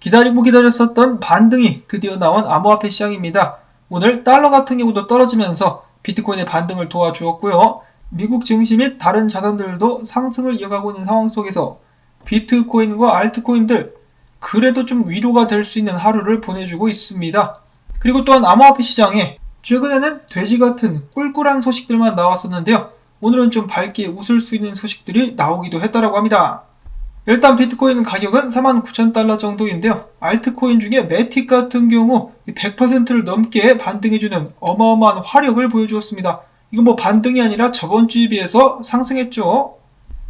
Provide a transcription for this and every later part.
기다리고 기다렸었던 반등이 드디어 나온 암호화폐 시장입니다. 오늘 달러 같은 경우도 떨어지면서 비트코인의 반등을 도와주었고요. 미국 증시 및 다른 자산들도 상승을 이어가고 있는 상황 속에서 비트코인과 알트코인들 그래도 좀 위로가 될 수 있는 하루를 보내주고 있습니다. 그리고 또한 암호화폐 시장에 최근에는 돼지 같은 꿀꿀한 소식들만 나왔었는데요. 오늘은 좀 밝게 웃을 수 있는 소식들이 나오기도 했다라고 합니다. 일단 비트코인 가격은 49,000달러 정도인데요. 알트코인 중에 매틱 같은 경우 100%를 넘게 반등해주는 어마어마한 화력을 보여주었습니다. 이건 뭐 반등이 아니라 저번 주에 비해서 상승했죠.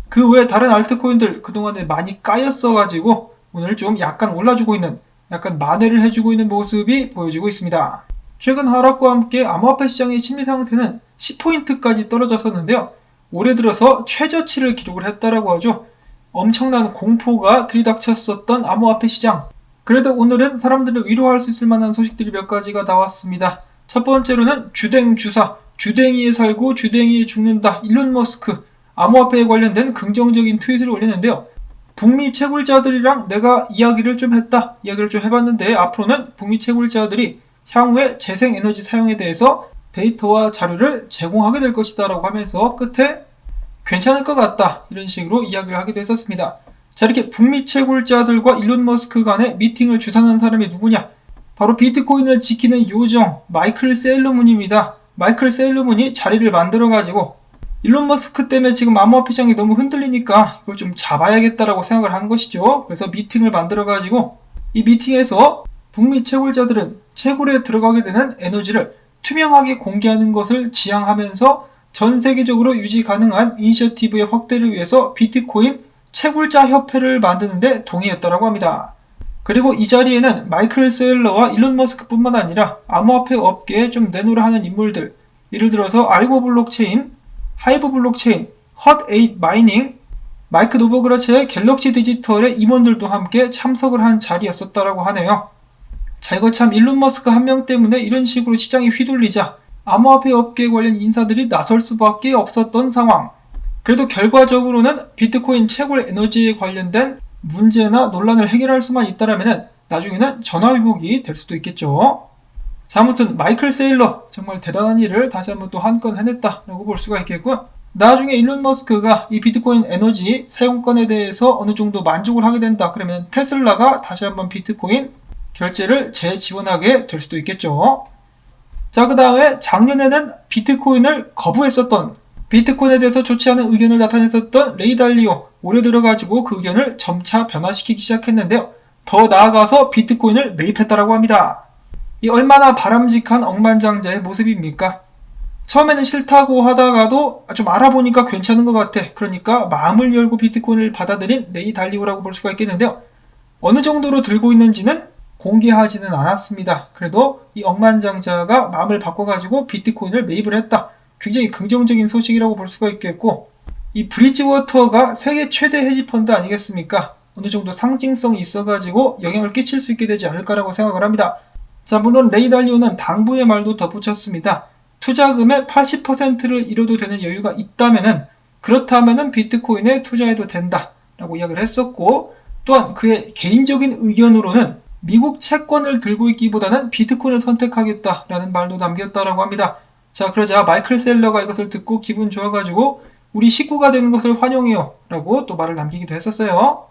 그 외에 다른 알트코인들 그동안에 많이 까였어가지고 오늘 좀 약간 올라주고 있는 약간 만회를 해주고 있는 모습이 보여지고 있습니다. 최근 하락과 함께 암호화폐 시장의 심리 상태는 10포인트까지 떨어졌었는데요. 올해 들어서 최저치를 기록을 했다라고 하죠. 엄청난 공포가 들이닥쳤었던 암호화폐 시장. 그래도 오늘은 사람들을 위로할 수 있을 만한 소식들이 몇 가지가 나왔습니다. 첫 번째로는 주댕 주사, 주댕이에 살고 주댕이에 죽는다. 일론 머스크 암호화폐에 관련된 긍정적인 트윗을 올렸는데요. 북미 채굴자들이랑 내가 이야기를 좀 했다. 이야기를 좀 해봤는데 앞으로는 북미 채굴자들이 향후에 재생에너지 사용에 대해서 데이터와 자료를 제공하게 될 것이다 라고 하면서 끝에 괜찮을 것 같다 이런 식으로 이야기를 하기도 했었습니다. 자 이렇게 북미 채굴자들과 일론 머스크 간의 미팅을 주선한 사람이 누구냐? 바로 비트코인을 지키는 요정 마이클 세일러문입니다. 마이클 세일러문이 자리를 만들어가지고 일론 머스크 때문에 지금 암호화폐 시장이 너무 흔들리니까 이걸 좀 잡아야겠다라고 생각을 한 것이죠. 그래서 미팅을 만들어가지고 이 미팅에서 북미 채굴자들은 채굴에 들어가게 되는 에너지를 투명하게 공개하는 것을 지향하면서 전 세계적으로 유지 가능한 이니셔티브의 확대를 위해서 비트코인 채굴자 협회를 만드는데 동의했다라고 합니다. 그리고 이 자리에는 마이클 세일러와 일론 머스크뿐만 아니라 암호화폐 업계에 좀 내놓으라 하는 인물들, 예를 들어서 알고 블록체인, 하이브 블록체인, 헛8 마이닝, 마이크 노버그라츠의 갤럭시 디지털의 임원들도 함께 참석을 한 자리였었다라고 하네요. 자, 이거 참 일론 머스크 한 명 때문에 이런 식으로 시장이 휘둘리자 암호화폐 업계 관련 인사들이 나설 수밖에 없었던 상황. 그래도 결과적으로는 비트코인 채굴 에너지에 관련된 문제나 논란을 해결할 수만 있다라면 나중에는 전화위복이 될 수도 있겠죠. 자, 아무튼 마이클 세일러 정말 대단한 일을 다시 한번 또 한 건 해냈다라고 볼 수가 있겠고 나중에 일론 머스크가 이 비트코인 에너지 사용권에 대해서 어느 정도 만족을 하게 된다. 그러면 테슬라가 다시 한번 비트코인 결제를 재지원하게 될 수도 있겠죠. 자, 그 다음에 작년에는 비트코인을 거부했었던 비트코인에 대해서 좋지 않은 의견을 나타냈었던 레이달리오 올해 들어가지고 그 의견을 점차 변화시키기 시작했는데요. 더 나아가서 비트코인을 매입했다라고 합니다. 이 얼마나 바람직한 억만장자의 모습입니까? 처음에는 싫다고 하다가도 좀 알아보니까 괜찮은 것 같아. 그러니까 마음을 열고 비트코인을 받아들인 레이달리오라고 볼 수가 있겠는데요. 어느 정도로 들고 있는지는 공개하지는 않았습니다. 그래도 이 억만장자가 마음을 바꿔가지고 비트코인을 매입을 했다. 굉장히 긍정적인 소식이라고 볼 수가 있겠고, 이 브리지워터가 세계 최대 헤지펀드 아니겠습니까? 어느 정도 상징성이 있어가지고 영향을 끼칠 수 있게 되지 않을까라고 생각을 합니다. 자, 물론 레이달리오는 당부의 말도 덧붙였습니다. 투자금의 80%를 잃어도 되는 여유가 있다면은 그렇다면은 비트코인에 투자해도 된다라고 이야기를 했었고 또한 그의 개인적인 의견으로는 미국 채권을 들고 있기보다는 비트코인을 선택하겠다라는 말도 남겼다라고 합니다. 자, 그러자 마이클 셀러가 이것을 듣고 기분 좋아가지고 우리 식구가 되는 것을 환영해요. 라고 또 말을 남기기도 했었어요.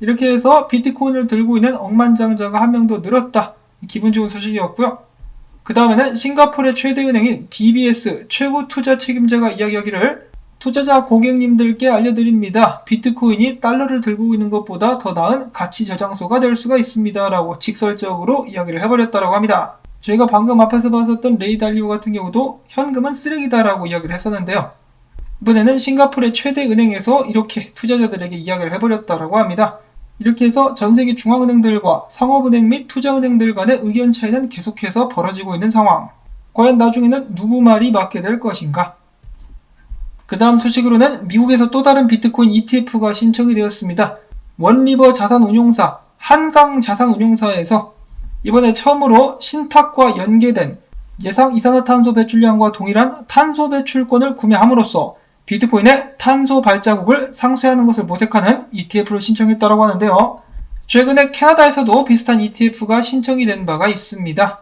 이렇게 해서 비트코인을 들고 있는 억만장자가 한 명 더 늘었다. 기분 좋은 소식이었고요. 그 다음에는 싱가포르의 최대 은행인 DBS 최고 투자 책임자가 이야기하기를 투자자 고객님들께 알려드립니다. 비트코인이 달러를 들고 있는 것보다 더 나은 가치 저장소가 될 수가 있습니다. 라고 직설적으로 이야기를 해버렸다고 합니다. 저희가 방금 앞에서 봤었던 레이 달리오 같은 경우도 현금은 쓰레기다라고 이야기를 했었는데요. 이번에는 싱가포르의 최대 은행에서 이렇게 투자자들에게 이야기를 해버렸다고 합니다. 이렇게 해서 전 세계 중앙은행들과 상업은행 및 투자은행들 간의 의견 차이는 계속해서 벌어지고 있는 상황. 과연 나중에는 누구 말이 맞게 될 것인가? 그 다음 소식으로는 미국에서 또 다른 비트코인 ETF가 신청이 되었습니다. 원리버 자산운용사, 한강 자산운용사에서 이번에 처음으로 신탁과 연계된 예상 이산화탄소 배출량과 동일한 탄소 배출권을 구매함으로써 비트코인의 탄소 발자국을 상쇄하는 것을 모색하는 ETF를 신청했다고 하는데요. 최근에 캐나다에서도 비슷한 ETF가 신청이 된 바가 있습니다.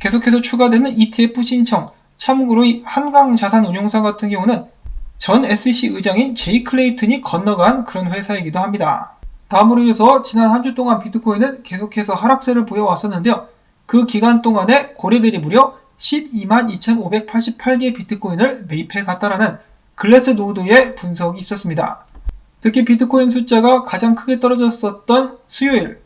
계속해서 추가되는 ETF 신청, 참고로 이 한강 자산운용사 같은 경우는 전 SEC 의장인 제이 클레이튼이 건너간 그런 회사이기도 합니다. 다음으로 이어서 지난 한 주 동안 비트코인은 계속해서 하락세를 보여왔었는데요. 그 기간 동안에 고래들이 무려 12만 2,588개의 비트코인을 매입해 갔다라는 글래스 노드의 분석이 있었습니다. 특히 비트코인 숫자가 가장 크게 떨어졌었던 수요일,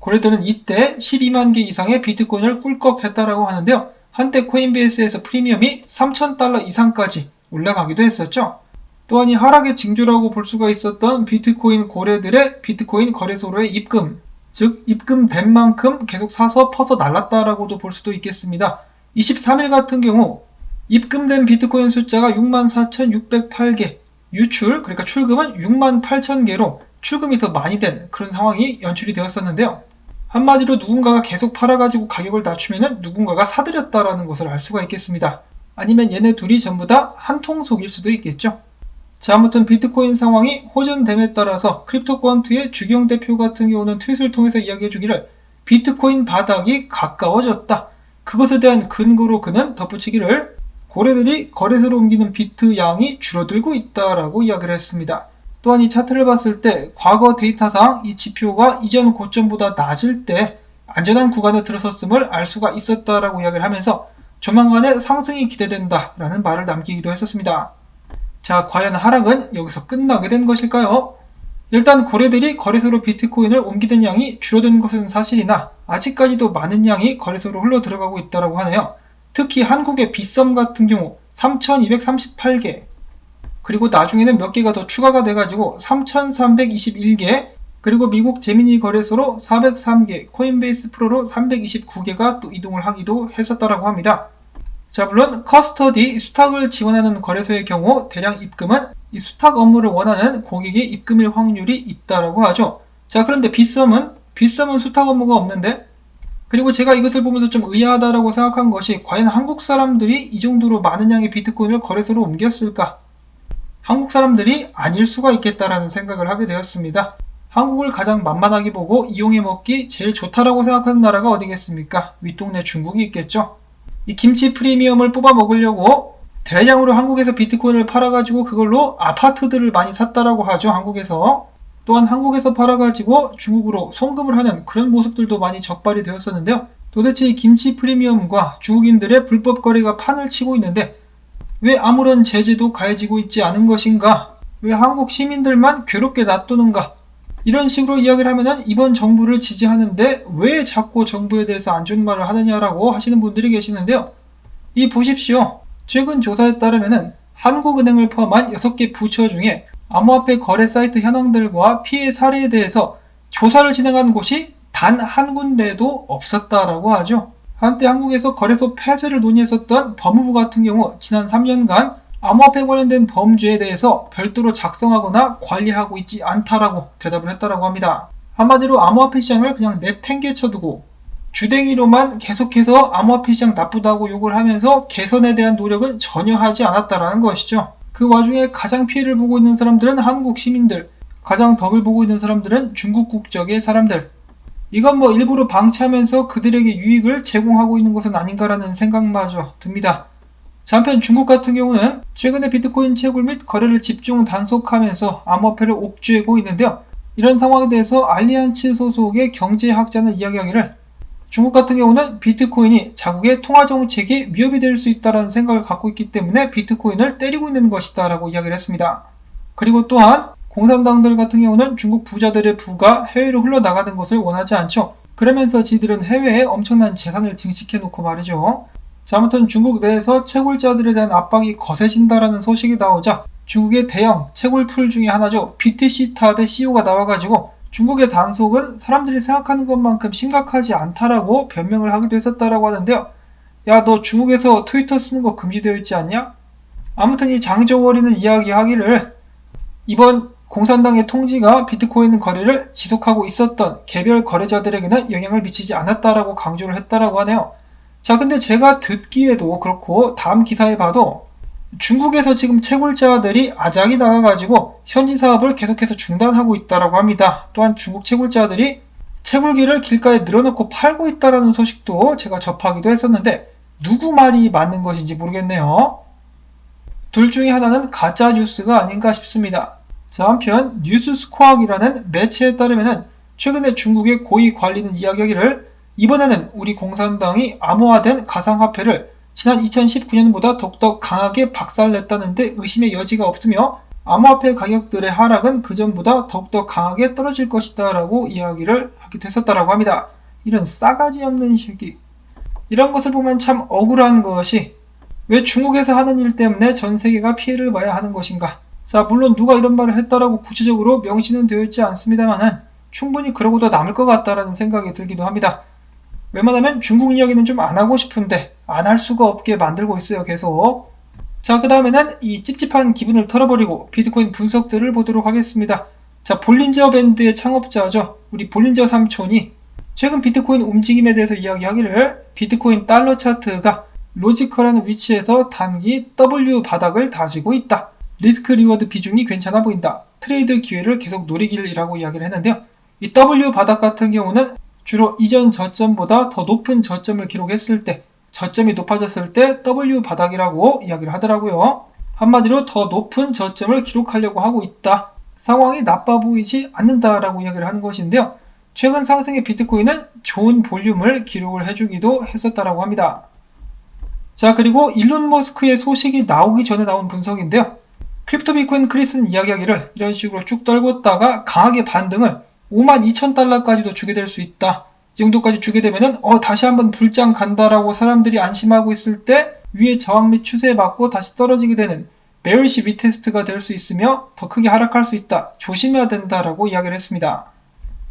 고래들은 이때 12만 개 이상의 비트코인을 꿀꺽 했다라고 하는데요. 한때 코인베이스에서 프리미엄이 3,000달러 이상까지 올라가기도 했었죠. 또한 이 하락의 징조라고 볼 수가 있었던 비트코인 고래들의 비트코인 거래소로의 입금, 즉 입금된 만큼 계속 사서 퍼서 날랐다라고도 볼 수도 있겠습니다. 23일 같은 경우 입금된 비트코인 숫자가 64,608개, 유출, 그러니까 출금은 68,000개로 출금이 더 많이 된 그런 상황이 연출이 되었었는데요. 한마디로 누군가가 계속 팔아가지고 가격을 낮추면 누군가가 사들였다라는 것을 알 수가 있겠습니다. 아니면 얘네 둘이 전부 다 한 통속일 수도 있겠죠. 자, 아무튼 비트코인 상황이 호전됨에 따라서 크립토권트의 주경 대표 같은 경우는 트윗을 통해서 이야기해 주기를 비트코인 바닥이 가까워졌다. 그것에 대한 근거로 그는 덧붙이기를 고래들이 거래소로 옮기는 비트 양이 줄어들고 있다라고 이야기를 했습니다. 또한 이 차트를 봤을 때 과거 데이터상 이 지표가 이전 고점보다 낮을 때 안전한 구간에 들어섰음을 알 수가 있었다라고 이야기를 하면서 조만간에 상승이 기대된다라는 말을 남기기도 했었습니다. 자, 과연 하락은 여기서 끝나게 된 것일까요? 일단 고래들이 거래소로 비트코인을 옮기는 양이 줄어든 것은 사실이나 아직까지도 많은 양이 거래소로 흘러 들어가고 있다고 하네요. 특히 한국의 빗썸 같은 경우 3,238개 그리고 나중에는 몇 개가 더 추가가 돼가지고 3,321개 그리고 미국 제미니 거래소로 403개 코인베이스 프로로 329개가 또 이동을 하기도 했었다라고 합니다. 자, 물론 커스터디 수탁을 지원하는 거래소의 경우 대량 입금은 이 수탁 업무를 원하는 고객의 입금일 확률이 있다라고 하죠. 자, 그런데 빗썸은 빗썸은 수탁 업무가 없는데 그리고 제가 이것을 보면서 좀 의아하다라고 생각한 것이 과연 한국 사람들이 이 정도로 많은 양의 비트코인을 거래소로 옮겼을까? 한국 사람들이 아닐 수가 있겠다라는 생각을 하게 되었습니다. 한국을 가장 만만하게 보고 이용해 먹기 제일 좋다라고 생각하는 나라가 어디겠습니까? 윗동네 중국이 있겠죠. 이 김치 프리미엄을 뽑아 먹으려고 대량으로 한국에서 비트코인을 팔아가지고 그걸로 아파트들을 많이 샀다라고 하죠. 한국에서. 또한 한국에서 팔아가지고 중국으로 송금을 하는 그런 모습들도 많이 적발이 되었었는데요. 도대체 이 김치 프리미엄과 중국인들의 불법 거래가 판을 치고 있는데 왜 아무런 제재도 가해지고 있지 않은 것인가? 왜 한국 시민들만 괴롭게 놔두는가? 이런 식으로 이야기를 하면은 이번 정부를 지지하는데 왜 자꾸 정부에 대해서 안 좋은 말을 하느냐라고 하시는 분들이 계시는데요. 이 보십시오. 최근 조사에 따르면은 한국은행을 포함한 6개 부처 중에 암호화폐 거래 사이트 현황들과 피해 사례에 대해서 조사를 진행한 곳이 단 한 군데도 없었다라고 하죠. 한때 한국에서 거래소 폐쇄를 논의했었던 법무부 같은 경우 지난 3년간 암호화폐 관련된 범죄에 대해서 별도로 작성하거나 관리하고 있지 않다라고 대답을 했다라고 합니다. 한마디로 암호화폐 시장을 그냥 내팽개쳐두고 주댕이로만 계속해서 암호화폐 시장 나쁘다고 욕을 하면서 개선에 대한 노력은 전혀 하지 않았다라는 것이죠. 그 와중에 가장 피해를 보고 있는 사람들은 한국 시민들, 가장 덕을 보고 있는 사람들은 중국 국적의 사람들, 이건 뭐 일부러 방치하면서 그들에게 유익을 제공하고 있는 것은 아닌가라는 생각마저 듭니다. 한편 중국 같은 경우는 최근에 비트코인 채굴 및 거래를 집중 단속하면서 암호화폐를 옥죄고 있는데요. 이런 상황에 대해서 알리안츠 소속의 경제학자는 이야기하기를 중국 같은 경우는 비트코인이 자국의 통화 정책에 위협이 될 수 있다는 생각을 갖고 있기 때문에 비트코인을 때리고 있는 것이다 라고 이야기를 했습니다. 그리고 또한 공산당들 같은 경우는 중국 부자들의 부가 해외로 흘러나가는 것을 원하지 않죠. 그러면서 지들은 해외에 엄청난 재산을 증식해 놓고 말이죠. 자, 아무튼 중국 내에서 채굴자들에 대한 압박이 거세진다라는 소식이 나오자 중국의 대형 채굴풀 중에 하나죠. BTC 탑의 CEO가 나와가지고 중국의 단속은 사람들이 생각하는 것만큼 심각하지 않다라고 변명을 하기도 했었다라고 하는데요. 야, 너 중국에서 트위터 쓰는 거 금지되어 있지 않냐? 아무튼 이 장저월이는 이야기하기를 이번 공산당의 통지가 비트코인 거래를 지속하고 있었던 개별 거래자들에게는 영향을 미치지 않았다라고 강조를 했다라고 하네요. 자, 근데 제가 듣기에도 그렇고 다음 기사에 봐도 중국에서 지금 채굴자들이 아작이 나가가지고 현지 사업을 계속해서 중단하고 있다라고 합니다. 또한 중국 채굴자들이 채굴기를 길가에 늘어놓고 팔고 있다라는 소식도 제가 접하기도 했었는데 누구 말이 맞는 것인지 모르겠네요. 둘 중에 하나는 가짜 뉴스가 아닌가 싶습니다. 자, 한편 뉴스스코어이라는 매체에 따르면 최근에 중국의 고위 관리는 이야기하기를 이번에는 우리 공산당이 암호화된 가상화폐를 지난 2019년보다 더욱더 강하게 박살냈다는데 의심의 여지가 없으며 암호화폐 가격들의 하락은 그전보다 더욱더 강하게 떨어질 것이다 라고 이야기를 하기도 했었다라고 합니다. 이런 싸가지 없는 시기. 이런 것을 보면 참 억울한 것이 왜 중국에서 하는 일 때문에 전 세계가 피해를 봐야 하는 것인가? 자, 물론 누가 이런 말을 했다라고 구체적으로 명시는 되어 있지 않습니다만은 충분히 그러고도 남을 것 같다라는 생각이 들기도 합니다. 웬만하면 중국 이야기는 좀 안 하고 싶은데 안 할 수가 없게 만들고 있어요, 계속. 자, 그 다음에는 이 찝찝한 기분을 털어버리고 비트코인 분석들을 보도록 하겠습니다. 자, 볼린저 밴드의 창업자죠. 우리 볼린저 삼촌이 최근 비트코인 움직임에 대해서 이야기하기를 비트코인 달러 차트가 로지컬한 위치에서 단기 W 바닥을 다지고 있다. 리스크 리워드 비중이 괜찮아 보인다. 트레이드 기회를 계속 노리길이라고 이야기를 했는데요. 이 W 바닥 같은 경우는 주로 이전 저점보다 더 높은 저점을 기록했을 때, 저점이 높아졌을 때 W 바닥이라고 이야기를 하더라고요. 한마디로 더 높은 저점을 기록하려고 하고 있다. 상황이 나빠 보이지 않는다라고 이야기를 하는 것인데요. 최근 상승의 비트코인은 좋은 볼륨을 기록을 해주기도 했었다라고 합니다. 자, 그리고 일론 머스크의 소식이 나오기 전에 나온 분석인데요. 크립토 비트코인 크리스는 이야기하기를 이런 식으로 쭉 떨궜다가 강하게 반등을 5만 2천 달러까지도 주게 될 수 있다. 이 정도까지 주게 되면은 어 다시 한번 불장 간다라고 사람들이 안심하고 있을 때 위에 저항 및 추세에 맞고 다시 떨어지게 되는 베리시 위테스트가 될 수 있으며 더 크게 하락할 수 있다. 조심해야 된다라고 이야기를 했습니다.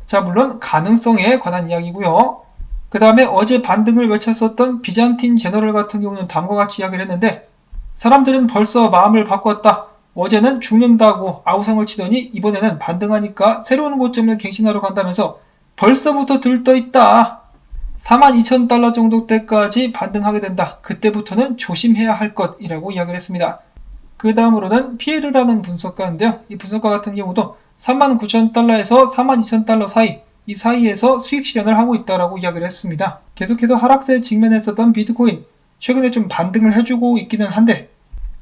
자 물론 가능성에 관한 이야기고요. 그 다음에 어제 반등을 외쳤었던 비잔틴 제너럴 같은 경우는 다음과 같이 이야기를 했는데 사람들은 벌써 마음을 바꿨다. 어제는 죽는다고 아우성을 치더니 이번에는 반등하니까 새로운 고점을 갱신하러 간다면서 벌써부터 들떠 있다. 42,000달러 정도 때까지 반등하게 된다. 그때부터는 조심해야 할 것이라고 이야기를 했습니다. 그 다음으로는 피에르라는 분석가인데요. 이 분석가 같은 경우도 39,000달러에서 42,000달러 사이 이 사이에서 수익 실현을 하고 있다라고 이야기를 했습니다. 계속해서 하락세에 직면했었던 비트코인 최근에 좀 반등을 해주고 있기는 한데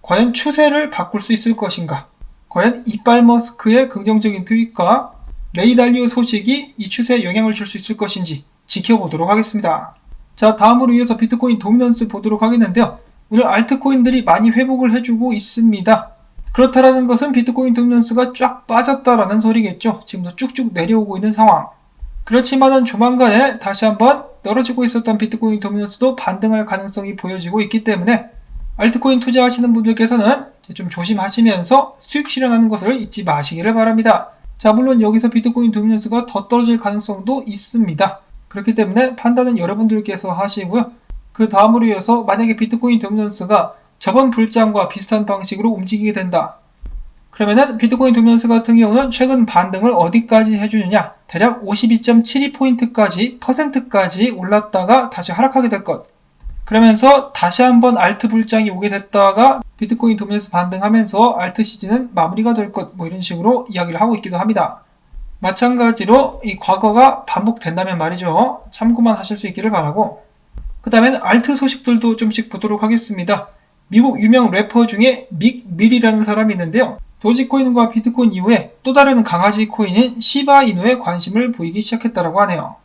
과연 추세를 바꿀 수 있을 것인가? 과연 이빨 머스크의 긍정적인 트윗과 레이 달리오 소식이 이 추세에 영향을 줄 수 있을 것인지 지켜보도록 하겠습니다. 자, 다음으로 이어서 비트코인 도미넌스 보도록 하겠는데요. 오늘 알트코인들이 많이 회복을 해주고 있습니다. 그렇다라는 것은 비트코인 도미넌스가 쫙 빠졌다라는 소리겠죠. 지금도 쭉쭉 내려오고 있는 상황. 그렇지만은 조만간에 다시 한번 떨어지고 있었던 비트코인 도미넌스도 반등할 가능성이 보여지고 있기 때문에 알트코인 투자하시는 분들께서는 좀 조심하시면서 수익 실현하는 것을 잊지 마시기를 바랍니다. 자, 물론 여기서 비트코인 도미넌스가 더 떨어질 가능성도 있습니다. 그렇기 때문에 판단은 여러분들께서 하시고요. 그 다음으로 이어서 만약에 비트코인 도미넌스가 저번 불장과 비슷한 방식으로 움직이게 된다. 그러면은 비트코인 도미넌스 같은 경우는 최근 반등을 어디까지 해주느냐? 대략 52.72포인트까지, 퍼센트까지 올랐다가 다시 하락하게 될 것. 그러면서 다시 한번 알트 불장이 오게 됐다가 비트코인 도면서 반등하면서 알트 시즌은 마무리가 될 것 뭐 이런 식으로 이야기를 하고 있기도 합니다. 마찬가지로 이 과거가 반복된다면 말이죠. 참고만 하실 수 있기를 바라고 그 다음엔 알트 소식들도 좀씩 보도록 하겠습니다. 미국 유명 래퍼 중에 믹 밀이라는 사람이 있는데요. 도지코인과 비트코인 이후에 또 다른 강아지 코인인 시바이누에 관심을 보이기 시작했다고 하네요.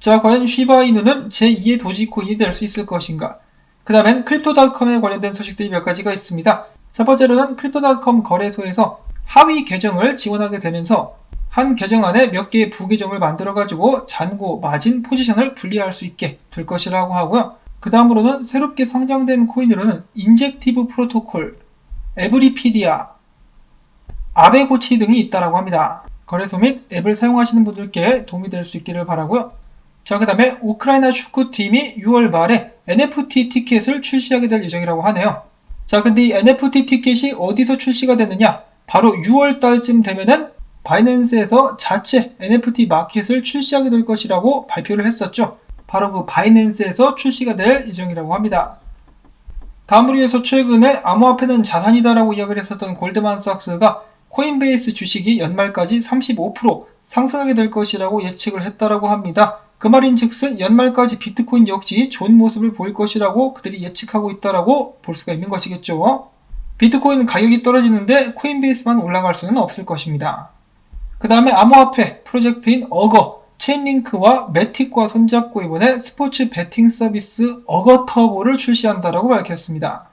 자, 과연 쉬바이누는 제2의 도지코인이 될 수 있을 것인가? 그 다음엔 크립토닷컴에 관련된 소식들이 몇 가지가 있습니다. 첫 번째로는 크립토닷컴 거래소에서 하위 계정을 지원하게 되면서 한 계정 안에 몇 개의 부계정을 만들어가지고 잔고, 마진, 포지션을 분리할 수 있게 될 것이라고 하고요. 그 다음으로는 새롭게 성장된 코인으로는 인젝티브 프로토콜, 에브리피디아, 아베고치 등이 있다라고 합니다. 거래소 및 앱을 사용하시는 분들께 도움이 될 수 있기를 바라고요. 자, 그 다음에 우크라이나 축구팀이 6월 말에 NFT 티켓을 출시하게 될 예정이라고 하네요. 자, 근데 이 NFT 티켓이 어디서 출시가 되느냐? 바로 6월 달쯤 되면은 바이낸스에서 자체 NFT 마켓을 출시하게 될 것이라고 발표를 했었죠. 바로 그 바이낸스에서 출시가 될 예정이라고 합니다. 다음으로 해서 최근에 암호화폐는 자산이다라고 이야기를 했었던 골드만삭스가 코인베이스 주식이 연말까지 35% 상승하게 될 것이라고 예측을 했다라고 합니다. 그 말인즉슨 연말까지 비트코인 역시 좋은 모습을 보일 것이라고 그들이 예측하고 있다라고 볼 수가 있는 것이겠죠. 비트코인 가격이 떨어지는데 코인베이스만 올라갈 수는 없을 것입니다. 그 다음에 암호화폐 프로젝트인 어거, 체인링크와 매틱과 손잡고 이번에 스포츠 베팅 서비스 어거 터보를 출시한다라고 밝혔습니다.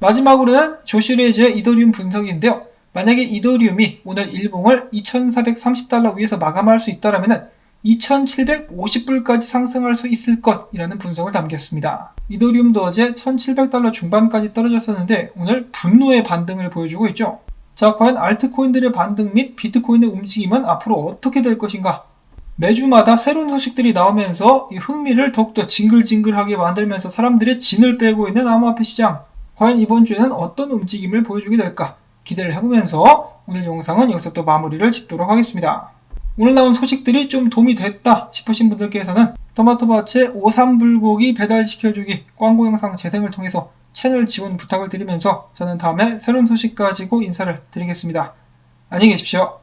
마지막으로는 조슈레이즈의 이더리움 분석인데요. 만약에 이더리움이 오늘 일봉을 2430달러 위에서 마감할 수 있다면 2750불까지 상승할 수 있을 것이라는 분석을 담겼습니다. 이더리움도 어제 1700달러 중반까지 떨어졌었는데 오늘 분노의 반등을 보여주고 있죠. 자, 과연 알트코인들의 반등 및 비트코인의 움직임은 앞으로 어떻게 될 것인가? 매주마다 새로운 소식들이 나오면서 이 흥미를 더욱더 징글징글하게 만들면서 사람들의 진을 빼고 있는 암호화폐 시장. 과연 이번 주에는 어떤 움직임을 보여주게 될까? 기대를 해보면서 오늘 영상은 여기서 또 마무리를 짓도록 하겠습니다. 오늘 나온 소식들이 좀 도움이 됐다 싶으신 분들께서는 토마토밭에 오삼불고기 배달시켜주기 광고 영상 재생을 통해서 채널 지원 부탁을 드리면서 저는 다음에 새로운 소식 가지고 인사를 드리겠습니다. 안녕히 계십시오.